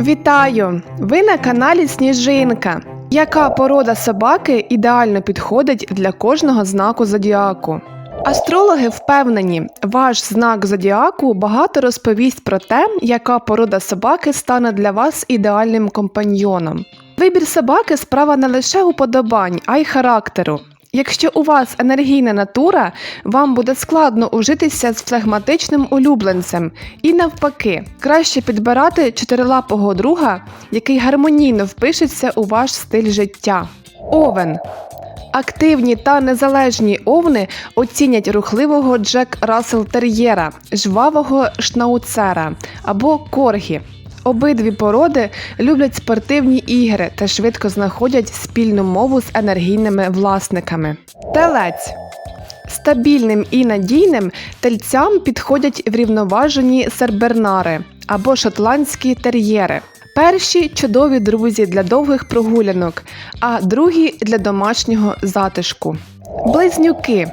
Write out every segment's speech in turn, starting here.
Вітаю! Ви на каналі Сніжинка. Яка порода собаки ідеально підходить для кожного знаку зодіаку? Астрологи впевнені, ваш знак зодіаку багато розповість про те, яка порода собаки стане для вас ідеальним компаньйоном. Вибір собаки справа не лише уподобань, а й характеру. Якщо у вас енергійна натура, вам буде складно ужитися з флегматичним улюбленцем, і навпаки, краще підбирати чотирилапого друга, який гармонійно впишеться у ваш стиль життя. Овен. Активні та незалежні овни оцінять рухливого Джек Рассел Тер'єра, жвавого шнауцера або коргі. Обидві породи люблять спортивні ігри та швидко знаходять спільну мову з енергійними власниками. Телець. Стабільним і надійним тельцям підходять врівноважені сербернари або шотландські тер'єри. Перші чудові друзі для довгих прогулянок, а другі для домашнього затишку. Близнюки.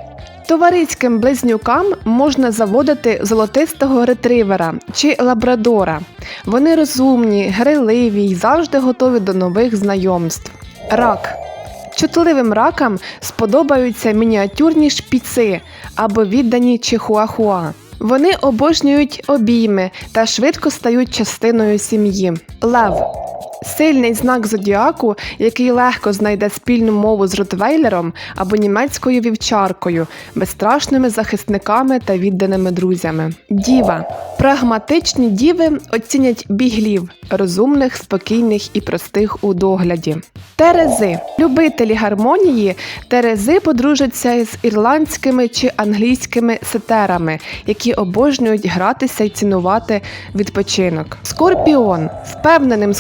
Товариським близнюкам можна заводити золотистого ретривера чи лабрадора. Вони розумні, грайливі й завжди готові до нових знайомств. Рак. Чутливим ракам сподобаються мініатюрні шпіци або віддані чихуахуа. Вони обожнюють обійми та швидко стають частиною сім'ї. Лев сильний знак зодіаку, який легко знайде спільну мову з ротвейлером або німецькою вівчаркою, безстрашними захисниками та відданими друзями. Діва прагматичні діви оцінять біглів, розумних, спокійних і простих у догляді. Терези любителі гармонії, терези подружаться з ірландськими чи англійськими сетерами, які обожнюють гратися і цінувати відпочинок. Скорпіон впевненим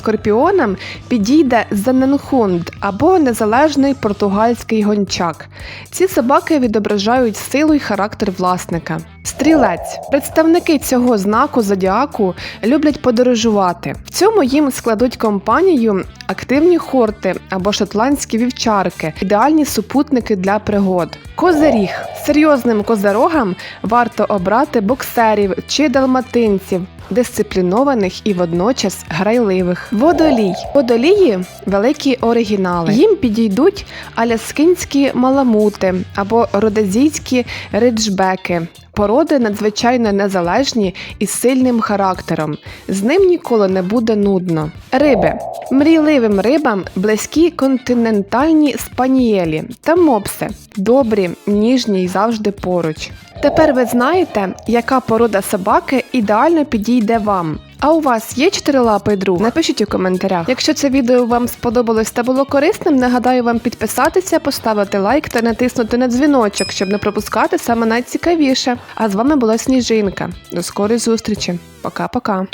скорпіонам підійде Зененхунд або незалежний португальський гончак. Ці собаки відображають силу й характер власника. Стрілець представники цього знаку зодіаку люблять подорожувати. В цьому їм складуть компанію активні хорти або шотландські вівчарки, ідеальні супутники для пригод. Козиріг серйозним козирогам варто обрати боксерів чи далматинців. Дисциплінованих і водночас грайливих. Водолій. Водолії великі оригінали. Їм підійдуть аляскинські маламути або родезійські риджбеки. Породи надзвичайно незалежні і сильним характером. З ним ніколи не буде нудно. Риби. Мрійливим рибам близькі континентальні спанієлі та мопси. Добрі, ніжні й завжди поруч. Тепер ви знаєте, яка порода собаки ідеально підійде вам. А у вас є чотирилапий друг? Напишіть у коментарях. Якщо це відео вам сподобалось та було корисним, нагадаю вам підписатися, поставити лайк та натиснути на дзвіночок, щоб не пропускати саме найцікавіше. А з вами була Сніжинка. До скорої зустрічі. Пока-пока.